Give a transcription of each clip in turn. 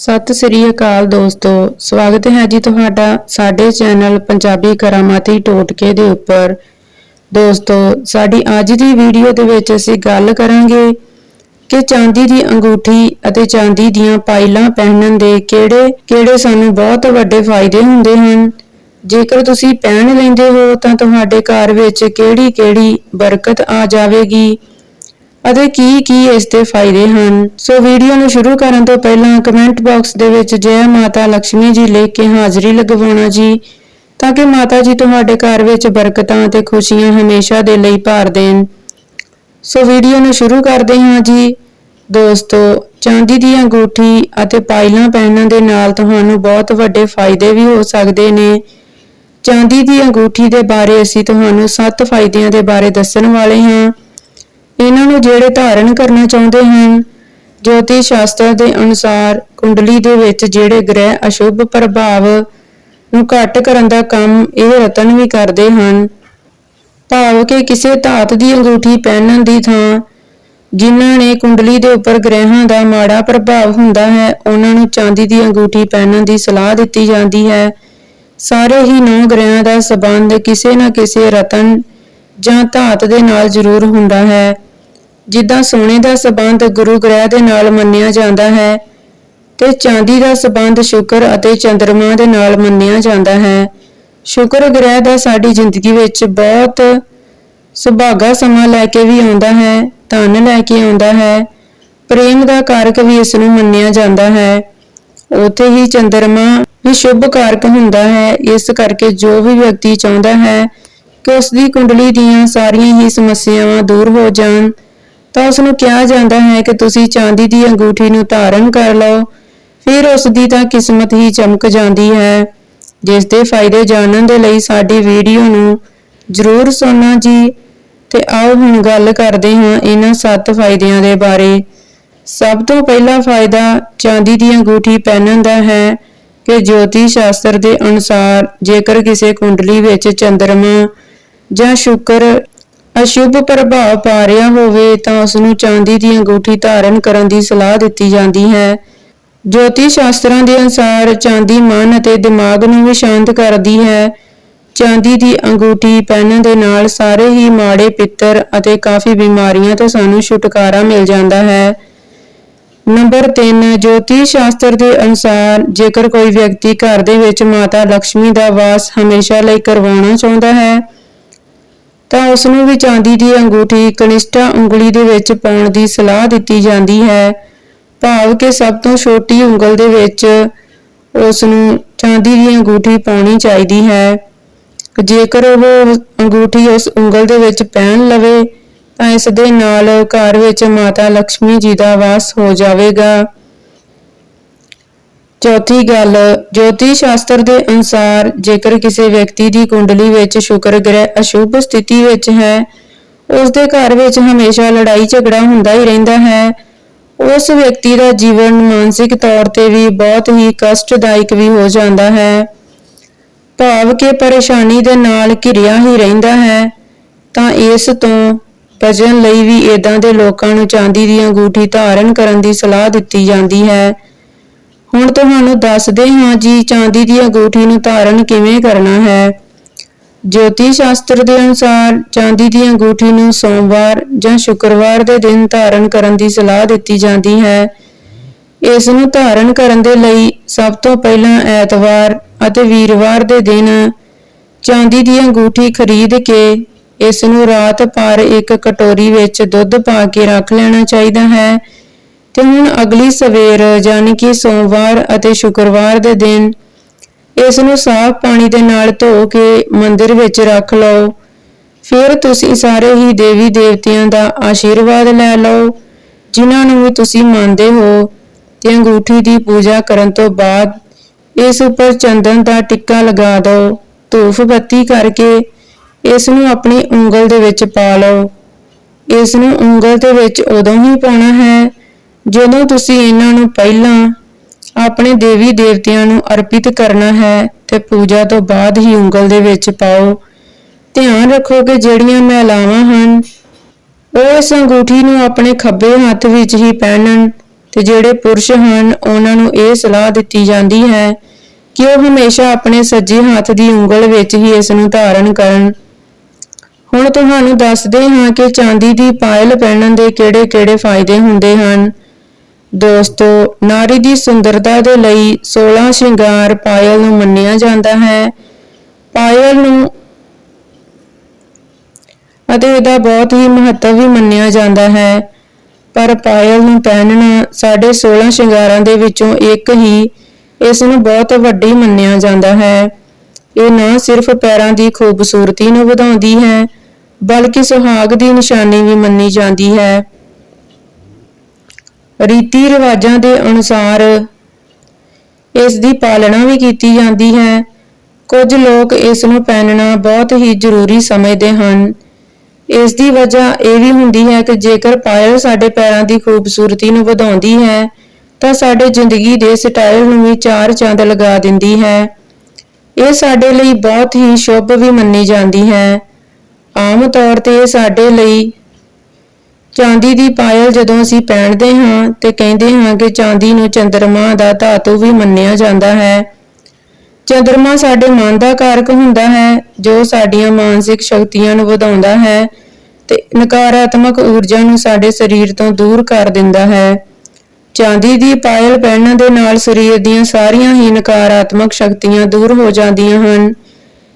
ਸਤਿ ਸ੍ਰੀ ਅਕਾਲ ਦੋਸਤੋ, ਸਵਾਗਤ ਹੈ ਜੀ ਤੁਹਾਡਾ ਸਾਡੇ ਚੈਨਲ ਪੰਜਾਬੀ ਕਰਾਮਾਤੀ ਟੋਟਕੇ ਦੇ ਉੱਪਰ। ਦੋਸਤੋ, ਸਾਡੀ ਅੱਜ ਦੀ ਵੀਡੀਓ ਦੇ ਵਿੱਚ ਅਸੀਂ ਗੱਲ ਕਰਾਂਗੇ ਕਿ ਚਾਂਦੀ ਦੀ ਅੰਗੂਠੀ ਅਤੇ ਚਾਂਦੀ ਦੀਆਂ ਪਾਇਲਾਂ ਪਹਿਨਣ ਦੇ ਕਿਹੜੇ ਕਿਹੜੇ ਸਾਨੂੰ ਬਹੁਤ ਵੱਡੇ ਫਾਇਦੇ ਹੁੰਦੇ ਹਨ। ਜੇਕਰ ਤੁਸੀਂ ਪਹਿਨ ਲੈਂਦੇ ਹੋ ਤਾਂ ਤੁਹਾਡੇ ਘਰ ਵਿੱਚ ਕਿਹੜੀ ਕਿਹੜੀ ਬਰਕਤ ਆ ਜਾਵੇਗੀ? ਅਤੇ ਕੀ ਕੀ ਇਸ ਦੇ ਫਾਇਦੇ ਹਨ? ਸੋ ਵੀਡੀਓ ਨੂੰ ਸ਼ੁਰੂ ਕਰਨ ਤੋਂ ਪਹਿਲਾਂ ਕਮੈਂਟ ਬਾਕਸ ਦੇ ਵਿੱਚ ਜੈ ਮਾਤਾ ਲక్ష్ਮੀ ਜੀ ਲਿਖ ਕੇ ਹਾਜ਼ਰੀ ਲਗਵਾਉਣਾ ਜੀ, ਤਾਂ ਕਿ ਮਾਤਾ ਜੀ ਤੁਹਾਡੇ ਘਰ ਵਿੱਚ ਬਰਕਤਾਂ ਅਤੇ ਖੁਸ਼ੀਆਂ ਹਮੇਸ਼ਾ ਦੇ ਲਈ ਭਾਰ ਦੇਣ। ਸੋ ਵੀਡੀਓ ਨੂੰ ਸ਼ੁਰੂ ਕਰਦੇ ਹਾਂ ਜੀ। ਦੋਸਤੋ, ਚਾਂਦੀ ਦੀ ਅੰਗੂਠੀ ਅਤੇ ਪਾਇਲਾਂ ਪਹਿਨਣ ਦੇ ਨਾਲ ਤੁਹਾਨੂੰ ਬਹੁਤ ਵੱਡੇ ਫਾਇਦੇ ਵੀ ਹੋ ਸਕਦੇ ਨੇ। ਚਾਂਦੀ ਦੀ ਅੰਗੂਠੀ ਦੇ ਬਾਰੇ ਅਸੀਂ ਤੁਹਾਨੂੰ 7 ਫਾਇਦਿਆਂ ਦੇ ਬਾਰੇ ਦੱਸਣ ਵਾਲੇ ਹਾਂ। ਨੂੰ ਜਿਹੜੇ ਧਾਰਨ ਕਰਨਾ ਚਾਹੁੰਦੇ ਹਨ ਜੋਤੀ ਸ਼ਾਸਤਰ ਦੇ ਅਨੁਸਾਰ ਕੁੰਡਲੀ ਦੇ ਵਿੱਚ ਜਿਹੜੇ ਗ੍ਰਹਿ ਅਸ਼ੁਭ ਪ੍ਰਭਾਵ ਨੂੰ ਘੱਟ ਕਰਨ ਦਾ ਕੰਮ ਇਹ ਰਤਨ ਵੀ ਕਰਦੇ ਹਨ। ਭਾਵ ਕਿ ਕਿਸੇ ਧਾਤ ਦੀ ਅੰਗੂਠੀ ਪਹਿਨਣ ਦੀ ਥਾਂ ਜਿਨ੍ਹਾਂ ਨੇ ਕੁੰਡਲੀ ਦੇ ਉੱਪਰ ਗ੍ਰਹਿਾਂ ਦਾ ਮਾੜਾ ਪ੍ਰਭਾਵ ਹੁੰਦਾ ਹੈ, ਉਹਨਾਂ ਨੂੰ ਚਾਂਦੀ ਦੀ ਅੰਗੂਠੀ ਪਹਿਨਣ ਦੀ ਸਲਾਹ ਦਿੱਤੀ ਜਾਂਦੀ ਹੈ। ਸਾਰੇ ਹੀ ਨੌ ਗ੍ਰਹਿਾਂ ਦਾ ਸਬੰਧ ਕਿਸੇ ਨਾ ਕਿਸੇ ਰਤਨ ਜਾਂ ਧਾਤ ਦੇ ਨਾਲ ਜ਼ਰੂਰ ਹੁੰਦਾ ਹੈ। ਜਿੱਦਾਂ ਸੋਨੇ ਦਾ ਸਬੰਧ ਗੁਰੂ ਗ੍ਰਹਿ ਦੇ ਨਾਲ ਮੰਨਿਆ ਜਾਂਦਾ ਹੈ ਤੇ ਚਾਂਦੀ ਦਾ ਸਬੰਧ ਸ਼ੁਕਰ ਅਤੇ ਚੰ드ਰਮਾ ਦੇ ਨਾਲ ਮੰਨਿਆ ਜਾਂਦਾ ਹੈ। ਸ਼ੁਕਰ ਗ੍ਰਹਿ ਦਾ ਸਾਡੀ ਜ਼ਿੰਦਗੀ ਵਿੱਚ ਬਹੁਤ ਸੁਭਾਗਾ ਸਮਾਂ ਲੈ ਕੇ ਵੀ ਆਉਂਦਾ ਹੈ, ਧਨ ਲੈ ਕੇ ਆਉਂਦਾ ਹੈ, ਪ੍ਰੇਮ ਦਾ ਕਾਰਕ ਵੀ ਇਸ ਨੂੰ ਮੰਨਿਆ ਜਾਂਦਾ ਹੈ। ਉਥੇ ਹੀ ਚੰਦਰਮਾ ਵੀ ਸ਼ੁਭ ਕਾਰਕ ਹੁੰਦਾ ਹੈ, ਇਸ ਕਰਕੇ ਜੋ ਵੀ ਵਿਅਕਤੀ ਚਾਹੁੰਦਾ ਹੈ ਕਿ ਉਸ ਦੀ ਕੁੰਡਲੀ ਦੀਆਂ ਸਾਰੀਆਂ ਹੀ ਸਮੱਸਿਆਵਾਂ ਦੂਰ ਹੋ ਜਾਣ ਤਾਂ ਉਸ ਨੂੰ ਕਿਹਾ ਜਾਂਦਾ ਹੈ ਕਿ ਤੁਸੀਂ ਚਾਂਦੀ ਦੀ ਅੰਗੂਠੀ ਨੂੰ ਧਾਰਨ ਕਰ ਲਓ। ਫਿਰ ਉਸ ਦੀ ਤਾਂ ਕਿਸਮਤ ਹੀ ਚਮਕ ਜਾਂਦੀ ਹੈ, ਜਿਸ ਦੇ ਫਾਇਦੇ ਜਾਣਨ ਦੇ ਲਈ ਸਾਡੀ ਵੀਡੀਓ ਨੂੰ ਜ਼ਰੂਰ ਸੁਣਨਾ ਜੀ। ਤੇ ਆਓ ਹੁਣ ਗੱਲ ਕਰਦੇ ਹਾਂ ਇਹਨਾਂ ਸੱਤ ਫਾਇਦਿਆਂ ਦੇ ਬਾਰੇ। ਸਭ ਤੋਂ ਪਹਿਲਾ ਫਾਇਦਾ ਚਾਂਦੀ ਦੀ ਅੰਗੂਠੀ ਪਹਿਨਣ ਦਾ ਹੈ ਕਿ ਜੋਤੀ ਸ਼ਾਸਤਰ ਦੇ ਅਨੁਸਾਰ ਜੇਕਰ ਕਿਸੇ ਕੁੰਡਲੀ ਵਿੱਚ ਚੰਦਰਮਾ ਜਾਂ ਸ਼ੁਕਰ ਅਸ਼ੁਭ ਪ੍ਰਭਾਵ ਪਾ ਰਿਹਾ ਹੋਵੇ ਤਾਂ ਉਸ ਨੂੰ ਚਾਂਦੀ ਦੀ ਅੰਗੂਠੀ ਧਾਰਨ ਕਰਨ ਦੀ ਸਲਾਹ ਦਿੱਤੀ ਜਾਂਦੀ ਹੈ। ਜੋਤਿਸ਼ ਸ਼ਾਸਤਰਾਂ ਦੇ ਅਨੁਸਾਰ ਚਾਂਦੀ ਮਨ ਅਤੇ ਦਿਮਾਗ ਨੂੰ ਵੀ ਸ਼ਾਂਤ ਕਰਦੀ ਹੈ। ਚਾਂਦੀ ਦੀ ਅੰਗੂਠੀ ਪਹਿਨਣ ਦੇ ਨਾਲ ਸਾਰੇ ਹੀ ਮਾੜੇ ਪਿੱਤਰ ਅਤੇ ਕਾਫੀ ਬਿਮਾਰੀਆਂ ਤੋਂ ਸਾਨੂੰ ਛੁਟਕਾਰਾ ਮਿਲ ਜਾਂਦਾ ਹੈ। ਨੰਬਰ 3 ਜੋਤਿਸ਼ ਸ਼ਾਸਤਰ ਦੇ ਅਨੁਸਾਰ ਜੇਕਰ ਕੋਈ ਵਿਅਕਤੀ ਘਰ ਦੇ ਵਿੱਚ ਮਾਤਾ ਲక్ష్ਮੀ ਦਾ ਵਾਸ ਹਮੇਸ਼ਾ ਲਈ ਕਰਵਾਉਣਾ ਚਾਹੁੰਦਾ ਹੈ ਤਾਂ ਉਸ ਨੂੰ ਵੀ ਚਾਂਦੀ ਦੀ ਅੰਗੂਠੀ ਕਨਿਸ਼ਟਾ ਉਂਗਲੀ ਦੇ ਵਿੱਚ ਪਾਉਣ ਦੀ ਸਲਾਹ ਦਿੱਤੀ ਜਾਂਦੀ ਹੈ। ਭਾਵ ਕਿ ਸਭ ਤੋਂ ਛੋਟੀ ਉਂਗਲ ਦੇ ਵਿੱਚ ਉਸ ਨੂੰ ਚਾਂਦੀ ਦੀ ਅੰਗੂਠੀ ਪਾਉਣੀ ਚਾਹੀਦੀ ਹੈ। ਜੇਕਰ ਉਹ ਅੰਗੂਠੀ ਉਸ ਉਂਗਲ ਦੇ ਵਿੱਚ ਪਹਿਨ ਲਵੇ, ਤਾਂ ਇਸ ਦੇ ਨਾਲ ਘਰ ਵਿੱਚ ਮਾਤਾ ਲక్ష్ਮੀ ਜੀ ਦਾ ਵਾਸ ਹੋ ਜਾਵੇਗਾ। ਚੌਥੀ ਗੱਲ, ਜੋਤੀ ਸ਼ਾਸਤਰ ਦੇ ਅਨੁਸਾਰ ਜੇਕਰ ਕਿਸੇ ਵਿਅਕਤੀ ਦੀ ਕੁੰਡਲੀ ਵਿੱਚ ਸ਼ੁਕਰ ਗ੍ਰਹਿ ਅਸ਼ੁਭ ਸਥਿਤੀ ਵਿੱਚ ਹੈ ਉਸ ਦੇ ਘਰ ਵਿੱਚ ਹਮੇਸ਼ਾ ਲੜਾਈ ਝਗੜਾ ਹੁੰਦਾ ਹੀ ਰਹਿੰਦਾ ਹੈ। ਉਸ ਵਿਅਕਤੀ ਦਾ ਜੀਵਨ ਮਾਨਸਿਕ ਤੌਰ ਤੇ ਵੀ ਬਹੁਤ ਹੀ ਕਸ਼ਟਦਾਇਕ ਵੀ ਹੋ ਜਾਂਦਾ ਹੈ। ਭਾਵ ਕਿ ਪਰੇਸ਼ਾਨੀ ਦੇ ਨਾਲ ਘਿਰਿਆ ਹੀ ਰਹਿੰਦਾ ਹੈ, ਤਾਂ ਇਸ ਤੋਂ ਬਚਣ ਲਈ ਵੀ ਇਦਾਂ ਦੇ ਲੋਕਾਂ ਨੂੰ ਚਾਂਦੀ ਦੀ ਅੰਗੂਠੀ ਧਾਰਨ ਕਰਨ ਦੀ ਸਲਾਹ ਦਿੱਤੀ ਜਾਂਦੀ ਹੈ। ਹੁਣ ਤੁਹਾਨੂੰ ਦੱਸਦੇ ਹਾਂ ਜੀ ਚਾਂਦੀ ਦੀ ਅੰਗੂਠੀ ਨੂੰ ਧਾਰਨ ਕਿਵੇਂ ਕਰਨਾ ਹੈ। ਜੋਤੀ ਸ਼ਾਸਤਰ ਦੇ ਅਨੁਸਾਰ ਚਾਂਦੀ ਦੀ ਅੰਗੂਠੀ ਨੂੰ ਸੋਮਵਾਰ ਜਾਂ ਸ਼ੁੱਕਰਵਾਰ ਦੇ ਦਿਨ ਧਾਰਨ ਕਰਨ ਦੀ ਸਲਾਹ ਦਿੱਤੀ ਜਾਂਦੀ ਹੈ। ਇਸ ਨੂੰ ਧਾਰਨ ਕਰਨ ਦੇ ਲਈ ਸਭ ਤੋਂ ਪਹਿਲਾਂ ਐਤਵਾਰ ਅਤੇ ਵੀਰਵਾਰ ਦੇ ਦਿਨ ਚਾਂਦੀ ਦੀ ਅੰਗੂਠੀ ਖਰੀਦ ਕੇ ਇਸ ਨੂੰ ਰਾਤ ਭਰ ਇੱਕ ਕਟੋਰੀ ਵਿੱਚ ਦੁੱਧ ਪਾ ਕੇ ਰੱਖ ਲੈਣਾ ਚਾਹੀਦਾ ਹੈ। ਤੇ ਹੁਣ ਅਗਲੀ ਸਵੇਰ ਯਾਨੀ ਕਿ ਸੋਮਵਾਰ ਅਤੇ ਸ਼ੁੱਕਰਵਾਰ ਦੇ ਦਿਨ, ਇਸ ਨੂੰ ਸਾਫ਼ ਪਾਣੀ ਦੇ ਨਾਲ ਧੋ ਕੇ ਮੰਦਿਰ ਵਿੱਚ ਰੱਖ ਲਓ। ਫਿਰ ਤੁਸੀਂ ਸਾਰੇ ਹੀ ਦੇਵੀ ਦੇਵਤਿਆਂ ਦਾ ਆਸ਼ੀਰਵਾਦ ਲੈ ਲਓ, ਜਿਨ੍ਹਾਂ ਨੂੰ ਵੀ ਤੁਸੀਂ ਮੰਨਦੇ ਹੋ ਤੇ ਅੰਗੂਠੀ ਦੀ ਪੂਜਾ ਕਰਨ ਤੋਂ ਬਾਅਦ ਇਸ ਉੱਪਰ ਚੰਦਨ ਦਾ ਟਿੱਕਾ ਲਗਾ ਦਿਓ। ਧੂਫ ਬੱਤੀ ਕਰਕੇ ਇਸ ਨੂੰ ਆਪਣੀ ਉਂਗਲ ਦੇ ਵਿੱਚ ਪਾ ਲਓ। ਇਸ ਨੂੰ ਉਂਗਲ ਦੇ ਵਿੱਚ ਉਦੋਂ ਹੀ ਪਾਉਣਾ ਹੈ ਜਦੋਂ ਤੁਸੀਂ ਇਹਨਾਂ ਨੂੰ ਪਹਿਲਾਂ ਆਪਣੇ ਦੇਵੀ ਦੇਵਤਿਆਂ ਨੂੰ ਅਰਪਿਤ ਕਰਨਾ ਹੈ ਤੇ ਪੂਜਾ ਤੋਂ ਬਾਅਦ ਹੀ ਉਂਗਲ ਦੇ ਵਿੱਚ ਪਾਓ, ਧਿਆਨ ਰੱਖੋ ਕਿ ਜਿਹੜੀਆਂ ਮਹਿਲਾਵਾਂ ਹਨ, ਉਹ ਇਸ ਅੰਗੂਠੀ ਨੂੰ ਆਪਣੇ ਖੱਬੇ ਹੱਥ ਵਿੱਚ ਹੀ ਪਹਿਨਣ ਤੇ ਜਿਹੜੇ ਪੁਰਸ਼ ਹਨ, ਉਹਨਾਂ ਨੂੰ ਇਹ ਸਲਾਹ ਦਿੱਤੀ ਜਾਂਦੀ ਹੈ ਕਿ ਉਹ ਹਮੇਸ਼ਾ ਆਪਣੇ ਸੱਜੇ ਹੱਥ ਦੀ ਉਂਗਲ ਵਿੱਚ ਹੀ ਇਸ ਨੂੰ ਧਾਰਨ ਕਰਨ। ਹੁਣ ਤੁਹਾਨੂੰ ਦੱਸਦੇ ਹਾਂ ਕਿ ਚਾਂਦੀ ਦੀ ਪਾਇਲ ਪਹਿਨਣ ਦੇ ਕਿਹੜੇ-ਕਿਹੜੇ ਫਾਇਦੇ ਹੁੰਦੇ ਹਨ। ਦੋਸਤੋ, ਨਾਰੀ ਦੀ ਸੁੰਦਰਤਾ ਦੇ ਲਈ 16 ਸ਼ਿੰਗਾਰ ਪਾਇਲ ਨੂੰ ਮੰਨਿਆ ਜਾਂਦਾ ਹੈ। ਪਾਇਲ ਨੂੰ ਅਤੇ ਇਹਦਾ ਬਹੁਤ ਹੀ ਮਹੱਤਵ ਵੀ ਮੰਨਿਆ ਜਾਂਦਾ ਹੈ। ਪਰ ਪਾਇਲ ਨੂੰ ਪਹਿਨਣਾ ਸਾਡੇ 16 ਸ਼ਿੰਗਾਰਾਂ ਦੇ ਵਿੱਚੋਂ ਇੱਕ ਹੀ, ਇਸ ਨੂੰ ਬਹੁਤ ਵੱਡੀ ਮੰਨਿਆ ਜਾਂਦਾ ਹੈ। ਇਹ ਨਾ ਸਿਰਫ ਪੈਰਾਂ ਦੀ ਖੂਬਸੂਰਤੀ ਨੂੰ ਵਧਾਉਂਦੀ ਹੈ, ਬਲਕਿ ਸੁਹਾਗ ਦੀ ਨਿਸ਼ਾਨੀ ਵੀ ਮੰਨੀ ਜਾਂਦੀ ਹੈ। ਰੀਤੀ ਰਿਵਾਜਾਂ ਦੇ ਅਨੁਸਾਰ ਇਸ ਦੀ ਪਾਲਣਾ ਵੀ ਕੀਤੀ ਜਾਂਦੀ ਹੈ। ਕੁਝ ਲੋਕ ਇਸ ਨੂੰ ਪਹਿਨਣਾ ਬਹੁਤ ਹੀ ਜ਼ਰੂਰੀ ਸਮਝਦੇ ਹਨ। ਇਸ ਦੀ ਵਜ੍ਹਾ ਇਹ ਵੀ ਹੁੰਦੀ ਹੈ ਕਿ ਜੇਕਰ ਪਾਇਲ ਸਾਡੇ ਪੈਰਾਂ ਦੀ ਖੂਬਸੂਰਤੀ ਨੂੰ ਵਧਾਉਂਦੀ ਹੈ, ਤਾਂ ਸਾਡੇ ਜ਼ਿੰਦਗੀ ਦੇ ਸਟਾਈਲ ਨੂੰ ਵੀ ਚਾਰ ਚੰਦ ਲਗਾ ਦਿੰਦੀ ਹੈ। ਇਹ ਸਾਡੇ ਲਈ ਬਹੁਤ ਹੀ ਸ਼ੁਭ ਵੀ ਮੰਨੀ ਜਾਂਦੀ ਹੈ। ਆਮ ਤੌਰ ਤੇ ਇਹ ਸਾਡੇ ਲਈ ਚਾਂਦੀ ਦੀ ਪਾਇਲ ਜਦੋਂ ਅਸੀਂ ਪਹਿਨਦੇ ਹਾਂ ਤੇ ਕਹਿੰਦੇ ਹਾਂ ਕਿ ਚਾਂਦੀ ਨੂੰ ਚੰਦਰਮਾ ਦਾ ਧਾਤੂ ਵੀ ਮੰਨਿਆ ਜਾਂਦਾ ਹੈ। ਚੰਦਰਮਾ ਸਾਡੇ ਮਨ ਦਾ ਕਾਰਕ ਹੁੰਦਾ ਹੈ, ਜੋ ਸਾਡੀਆਂ ਮਾਨਸਿਕ ਸ਼ਕਤੀਆਂ ਨੂੰ ਵਧਾਉਂਦਾ ਹੈ ਤੇ ਨਕਾਰਾਤਮਕ ਊਰਜਾ ਨੂੰ ਸਾਡੇ ਸਰੀਰ ਤੋਂ ਦੂਰ ਕਰ ਦਿੰਦਾ ਹੈ। ਚਾਂਦੀ ਦੀ ਪਾਇਲ ਪਹਿਨਣ ਦੇ ਨਾਲ ਸਰੀਰ ਦੀਆਂ ਸਾਰੀਆਂ ਹੀ ਨਕਾਰਾਤਮਕ ਸ਼ਕਤੀਆਂ ਦੂਰ ਹੋ ਜਾਂਦੀਆਂ ਹਨ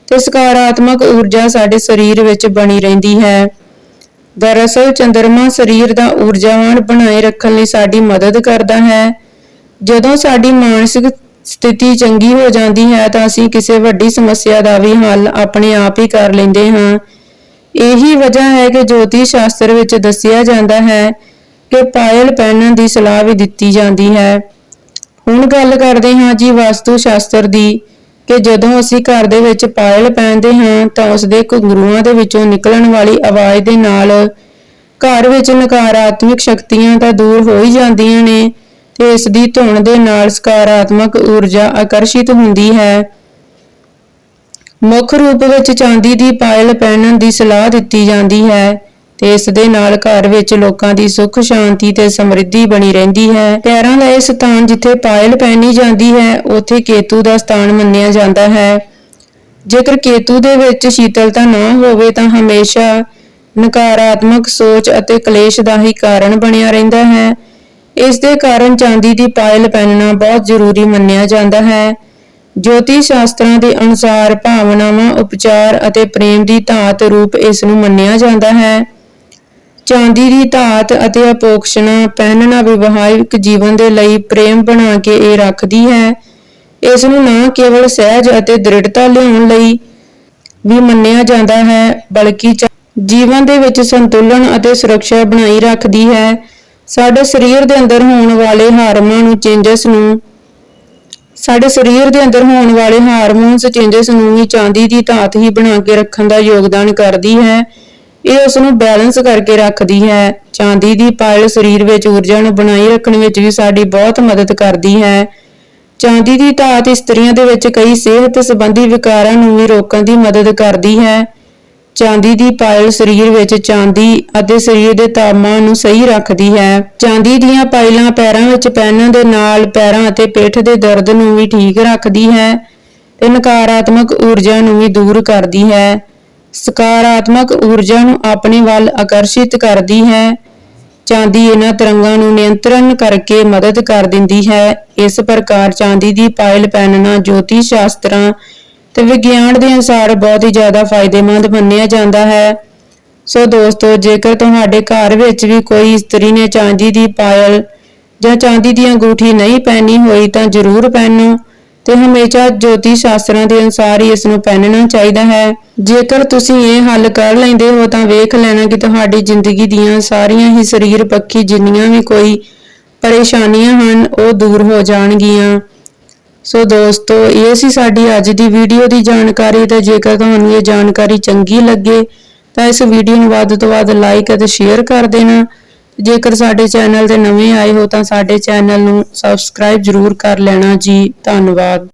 ਤੇ ਸਕਾਰਾਤਮਕ ਊਰਜਾ ਸਾਡੇ ਸਰੀਰ ਵਿੱਚ ਬਣੀ ਰਹਿੰਦੀ ਹੈ। ਦਰਅਸਲ ਚੰਦਰਮਾ ਸਰੀਰ ਦਾ ਊਰਜਾਵਾਨ ਬਣਾਏ ਰੱਖਣ ਲਈ ਸਾਡੀ ਮਦਦ ਕਰਦਾ ਹੈ। ਜਦੋਂ ਸਾਡੀ ਮਾਨਸਿਕ ਸਥਿਤੀ ਚੰਗੀ ਹੋ ਜਾਂਦੀ ਹੈ ਤਾਂ ਅਸੀਂ ਕਿਸੇ ਵੱਡੀ ਸਮੱਸਿਆ ਦਾ ਵੀ ਹੱਲ ਆਪਣੇ ਆਪ ਹੀ ਕਰ ਲੈਂਦੇ ਹਾਂ। ਇਹੀ ਵਜ੍ਹਾ ਹੈ ਕਿ ਜੋਤਿਸ਼ ਸ਼ਾਸਤਰ ਵਿੱਚ ਦੱਸਿਆ ਜਾਂਦਾ ਹੈ ਕਿ ਪਾਇਲ ਪਹਿਨਣ ਦੀ ਸਲਾਹ ਵੀ ਦਿੱਤੀ ਜਾਂਦੀ ਹੈ। ਹੁਣ ਗੱਲ ਕਰਦੇ ਹਾਂ ਜੀ ਵਾਸਤੂ ਸ਼ਾਸਤਰ ਦੀ। ਕਿ ਜਦੋਂ ਅਸੀਂ ਘਰ ਦੇ ਵਿੱਚ ਪਾਇਲ ਪਹਿਨਦੇ ਹਾਂ ਤਾਂ ਉਸ ਦੇ ਘੁੰਗਰੂਆਂ ਦੇ ਵਿੱਚੋਂ ਨਿਕਲਣ ਵਾਲੀ ਆਵਾਜ਼ ਦੇ ਨਾਲ ਘਰ ਵਿੱਚ ਨਕਾਰਾਤਮਕ ਸ਼ਕਤੀਆਂ ਤਾਂ ਦੂਰ ਹੋ ਹੀ ਜਾਂਦੀਆਂ ਨੇ, ਤੇ ਇਸ ਦੀ ਧੁਨ ਦੇ ਨਾਲ ਸਕਾਰਾਤਮਕ ਊਰਜਾ ਆਕਰਸ਼ਿਤ ਹੁੰਦੀ ਹੈ। ਮੁੱਖ ਰੂਪ ਵਿੱਚ ਚਾਂਦੀ ਦੀ ਪਾਇਲ ਪਹਿਨਣ ਦੀ ਸਲਾਹ ਦਿੱਤੀ ਜਾਂਦੀ ਹੈ। ਤੇ ਇਸ ਦੇ ਨਾਲ ਘਰ ਵਿੱਚ ਲੋਕਾਂ ਦੀ ਸੁੱਖ, ਸ਼ਾਂਤੀ ਤੇ ਸਮਰਿੱਧੀ ਬਣੀ ਰਹਿੰਦੀ ਹੈ। ਪੈਰਾਂ ਦਾ ਇਹ ਸਥਾਨ ਜਿੱਥੇ ਪਾਇਲ ਪਹਿਨੀ ਜਾਂਦੀ ਹੈ, ਉੱਥੇ ਕੇਤੂ ਦਾ ਸਥਾਨ ਮੰਨਿਆ ਜਾਂਦਾ ਹੈ। ਜੇਕਰ ਕੇਤੂ ਦੇ ਵਿੱਚ ਸ਼ੀਤਲਤਾ ਨਾ ਹੋਵੇ ਤਾਂ ਹਮੇਸ਼ਾ ਨਕਾਰਾਤਮਕ ਸੋਚ ਅਤੇ ਕਲੇਸ਼ ਦਾ ਹੀ ਕਾਰਨ ਬਣਿਆ ਰਹਿੰਦਾ ਹੈ। ਇਸ ਦੇ ਕਾਰਨ ਚਾਂਦੀ ਦੀ ਪਾਇਲ ਪਹਿਨਣਾ ਬਹੁਤ ਜ਼ਰੂਰੀ ਮੰਨਿਆ ਜਾਂਦਾ ਹੈ। ਜੋਤੀ ਸ਼ਾਸਤਰਾਂ ਦੇ ਅਨੁਸਾਰ ਭਾਵਨਾਵਾਂ, ਉਪਚਾਰ ਅਤੇ ਪ੍ਰੇਮ ਦੀ ਧਾਤ ਰੂਪ ਇਸ ਨੂੰ ਮੰਨਿਆ ਜਾਂਦਾ ਹੈ। ਚਾਂਦੀ ਦੀ ਧਾਤ ਅਤੇ ਅਪੋਕਸ਼ਣਾ ਪਹਿਨਣਾ ਵਿਵਾਹਿਕ ਜੀਵਨ ਦੇ ਲਈ ਪ੍ਰੇਮ ਬਣਾ ਕੇ ਇਹ ਰੱਖਦੀ ਹੈ। ਇਸ ਨੂੰ ਨਾ ਕੇਵਲ ਸਹਿਜ ਅਤੇ ਦ੍ਰਿੜਤਾ ਲਿਆਉਣ ਲਈ ਵੀ ਮੰਨਿਆ ਜਾਂਦਾ ਹੈ, ਬਲਕਿ ਜੀਵਨ ਦੇ ਵਿੱਚ ਸੰਤੁਲਨ ਅਤੇ ਸੁਰੱਖਿਆ ਬਣਾਈ ਰੱਖਦੀ ਹੈ। ਸਾਡੇ ਸਰੀਰ ਦੇ ਅੰਦਰ ਹੋਣ ਵਾਲੇ ਹਾਰਮੋਨ ਚੇਂਜਸ ਨੂੰ ਸਾਡੇ ਸਰੀਰ ਦੇ ਅੰਦਰ ਹੋਣ ਵਾਲੇ ਹਾਰਮੋਨਸ ਚੇਂਜਸ ਨੂੰ ਵੀ ਚਾਂਦੀ ਦੀ ਧਾਤ ਹੀ ਬਣਾ ਕੇ ਰੱਖਣ ਦਾ ਯੋਗਦਾਨ ਕਰਦੀ ਹੈ। ਇਹ ਉਸ ਨੂੰ ਬੈਲੈਂਸ ਕਰਕੇ ਰੱਖਦੀ ਹੈ। ਚਾਂਦੀ ਦੀ ਪਾਇਲ ਸਰੀਰ ਵਿੱਚ ਊਰਜਾ ਨੂੰ ਬਣਾਈ ਰੱਖਣ ਵਿੱਚ ਵੀ ਸਾਡੀ ਬਹੁਤ ਮਦਦ ਕਰਦੀ ਹੈ। ਚਾਂਦੀ ਦੀ ਧਾਤ ਇਸਤਰੀਆਂ ਦੇ ਵਿੱਚ ਕਈ ਸਿਹਤ ਸੰਬੰਧੀ ਵਿਕਾਰਾਂ ਨੂੰ ਵੀ ਰੋਕਣ ਦੀ ਮਦਦ ਕਰਦੀ ਹੈ। ਚਾਂਦੀ ਦੀ ਪਾਇਲ ਸਰੀਰ ਵਿੱਚ ਚਾਂਦੀ ਅਤੇ ਸਰੀਰ ਦੇ ਤਾਪਮਾਨ ਨੂੰ ਸਹੀ ਰੱਖਦੀ ਹੈ। ਚਾਂਦੀ ਦੀਆਂ ਪਾਇਲਾਂ ਪੈਰਾਂ ਵਿੱਚ ਪਹਿਨਣ ਦੇ ਨਾਲ ਪੈਰਾਂ ਅਤੇ ਪਿੱਠ ਦੇ ਦਰਦ ਨੂੰ ਵੀ ਠੀਕ ਰੱਖਦੀ ਹੈ ਤੇ ਨਕਾਰਾਤਮਕ ਊਰਜਾ ਨੂੰ ਵੀ ਦੂਰ ਕਰਦੀ ਹੈ। ਸਕਾਰਾਤਮਕ ਊਰਜਾ ਨੂੰ ਆਪਣੇ ਵੱਲ ਆਕਰਸ਼ਿਤ ਕਰਦੀ ਹੈ, ਚਾਂਦੀ ਇਹਨਾਂ ਤਰੰਗਾਂ ਨੂੰ ਨਿਯੰਤਰਣ ਕਰਕੇ ਮਦਦ ਕਰ ਦਿੰਦੀ ਹੈ। ਇਸ ਪ੍ਰਕਾਰ ਚਾਂਦੀ ਦੀ ਪਾਇਲ ਪਹਿਨਣਾ ਜੋਤਿਸ਼ ਸ਼ਾਸਤਰਾਂ ਤੇ ਵਿਗਿਆਨ ਦੇ ਅਨੁਸਾਰ ਬਹੁਤ ਹੀ ਜ਼ਿਆਦਾ ਫਾਇਦੇਮੰਦ ਮੰਨਿਆ ਜਾਂਦਾ ਹੈ। ਸੋ ਦੋਸਤੋ, ਜੇਕਰ ਤੁਹਾਡੇ ਘਰ ਵਿੱਚ ਵੀ ਕੋਈ ਇਸਤਰੀ ਨੇ ਚਾਂਦੀ ਦੀ ਪਾਇਲ ਜਾਂ ਚਾਂਦੀ ਦੀ ਅੰਗੂਠੀ ਨਹੀਂ ਪਹਿਨੀ ਹੋਈ ਤਾਂ ਜ਼ਰੂਰ ਪਹਿਨੋ। ਤੇ ਹਮੇਸ਼ਾ ਜੋਤੀ ਸ਼ਾਸਤਰਾਂ ਦੇ ਅਨੁਸਾਰ ਹੀ ਇਸ ਨੂੰ ਪਹਿਨਣਾ ਚਾਹੀਦਾ ਹੈ। ਜੇਕਰ ਤੁਸੀਂ ਇਹ ਹੱਲ ਕਰ ਲੈਂਦੇ ਹੋ ਤਾਂ ਵੇਖ ਲੈਣਾ ਕਿ ਤੁਹਾਡੀ ਜ਼ਿੰਦਗੀ ਦੀਆਂ ਸਾਰੀਆਂ ਹੀ ਸਰੀਰ ਪੱਖੀ ਜਿੰਨੀਆਂ ਵੀ ਕੋਈ ਪਰੇਸ਼ਾਨੀਆਂ ਹਨ, ਉਹ ਦੂਰ ਹੋ ਜਾਣਗੀਆਂ। ਸੋ ਦੋਸਤੋ, ਇਹ ਸੀ ਸਾਡੀ ਅੱਜ ਦੀ ਵੀਡੀਓ ਦੀ ਜਾਣਕਾਰੀ ਤੇ ਜੇਕਰ ਤੁਹਾਨੂੰ ਇਹ ਜਾਣਕਾਰੀ ਚੰਗੀ ਲੱਗੇ ਤਾਂ ਇਸ ਵੀਡੀਓ ਨੂੰ ਵੱਧ ਤੋਂ ਵੱਧ ਲਾਈਕ ਅਤੇ ਸ਼ੇਅਰ ਕਰ ਦੇਣਾ। ਜੇਕਰ ਸਾਡੇ ਚੈਨਲ ਤੇ ਨਵੇਂ ਆਏ ਹੋ ਤਾਂ ਸਾਡੇ ਚੈਨਲ ਨੂੰ ਸਬਸਕ੍ਰਾਈਬ ਜ਼ਰੂਰ ਕਰ ਲੈਣਾ ਜੀ। ਧੰਨਵਾਦ।